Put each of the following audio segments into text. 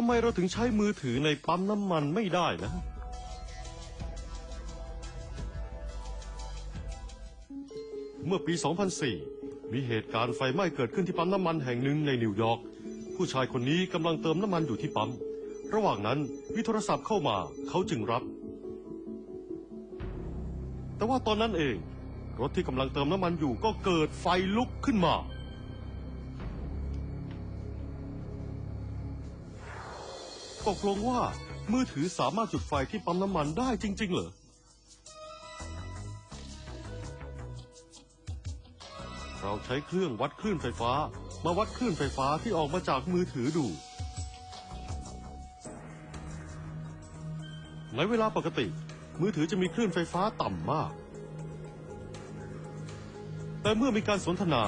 ำไมเราถึงใช้มือถือในปั๊มน้ำมันไม่ได้นะ เมื่อปี 2004 มีเหตุการณ์ไฟไหม้เกิดขึ้นที่ปั๊มน้ำมันแห่งหนึ่งในนิวยอร์ก ผู้ชายคนนี้กำลังเติมน้ำมันอยู่ที่ปั๊ม ระหว่างนั้นมีโทรศัพท์เข้ามา เขาจึงรับ แต่ว่าตอนนั้นเอง รถที่กำลังเติมน้ำมันอยู่ก็เกิดไฟลุกขึ้นมา ตกลงว่า มือถือสามารถจุดไฟที่ปั๊มน้ำมันได้จริง ๆ เหรอ เราใช้เครื่องวัดคลื่นไฟฟ้า มาวัดคลื่นไฟฟ้าที่ออกมาจากมือถือดู ในเวลาปกติ มือถือจะมีคลื่นไฟฟ้าต่ำมาก แต่เมื่อมีการสนทนา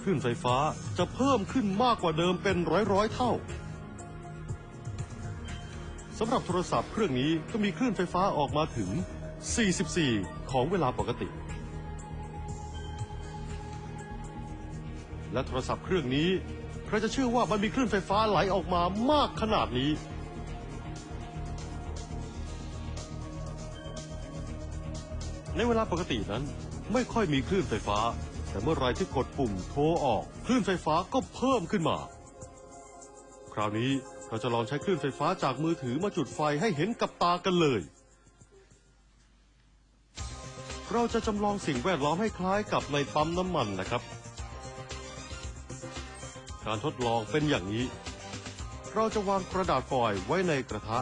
คลื่นไฟฟ้าจะเพิ่มขึ้นมากกว่าเดิมเป็นร้อยร้อยๆเท่า สำหรับโทรศัพท์เครื่องนี้ก็มีคลื่นไฟฟ้าออกมาถึง 44 ของเวลาปกติ และโทรศัพท์เครื่องนี้ใครจะเชื่อว่ามันมีคลื่นไฟฟ้าไหลออกมามากขนาดนี้ ในเวลาปกตินั้นไม่ค่อยมีคลื่นไฟฟ้า แต่เมื่อไรที่กดปุ่มโทรออก คลื่นไฟฟ้าก็เพิ่มขึ้นมา คราวนี้ เราจะลองใช้คลื่นไฟฟ้าจากมือถือมาจุดไฟให้เห็นกับตากันเลย เราจะจำลองสิ่งแวดล้อมให้คล้ายกับในปั๊มน้ำมันนะครับ การทดลองเป็นอย่างนี้ เราจะวางกระดาษฟอยล์ไว้ในกระทะ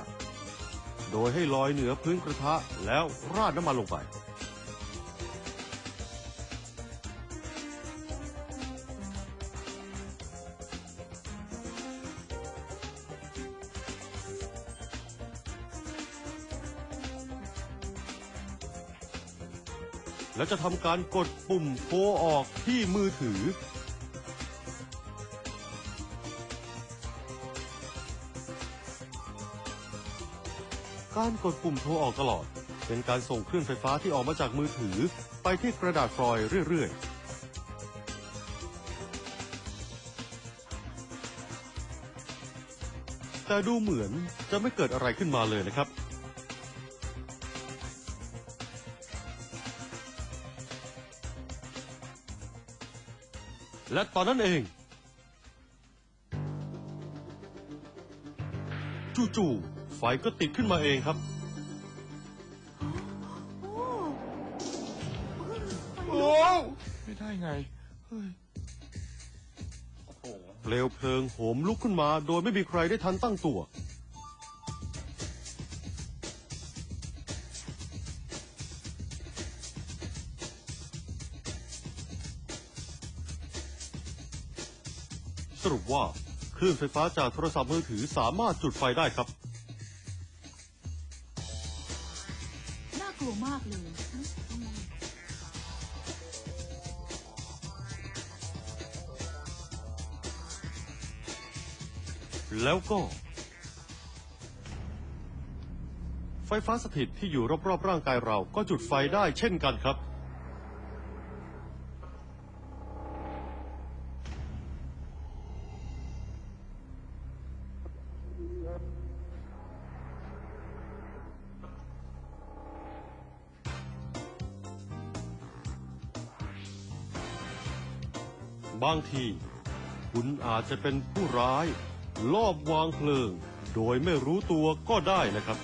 โดยให้ลอยเหนือพื้นกระทะแล้วราดน้ำมันลงไป แล้วจะทำการกดปุ่มโทรออกที่มือถือ การกดปุ่มโทรออกตลอด เป็นการส่งคลื่นไฟฟ้าที่ออกมาจากมือถือ ไปที่กระดาษฟอยล์เรื่อยๆแต่ดูเหมือนจะไม่เกิดอะไรขึ้นมาเลยนะครับ และตอนนั้นเอง จู่ๆไฟก็ติดขึ้นมาเองครับ โอ้ไม่ได้ไงเฮ้ยเปลวเพลิงโหมลุกขึ้นมา โดยไม่มีใครได้ทันตั้งตัว สรุปว่าคลื่นไฟฟ้าจากโทรศัพท์มือถือสามารถจุดไฟได้ครับ น่ากลัวมากเลยแล้วก็ ไฟฟ้าสถิตที่อยู่รอบๆร่างกายเราก็จุดไฟได้เช่นกันครับ บางที คุณอาจจะเป็นผู้ร้าย ลอบวางเพลิง โดยไม่รู้ตัวก็ได้นะครับ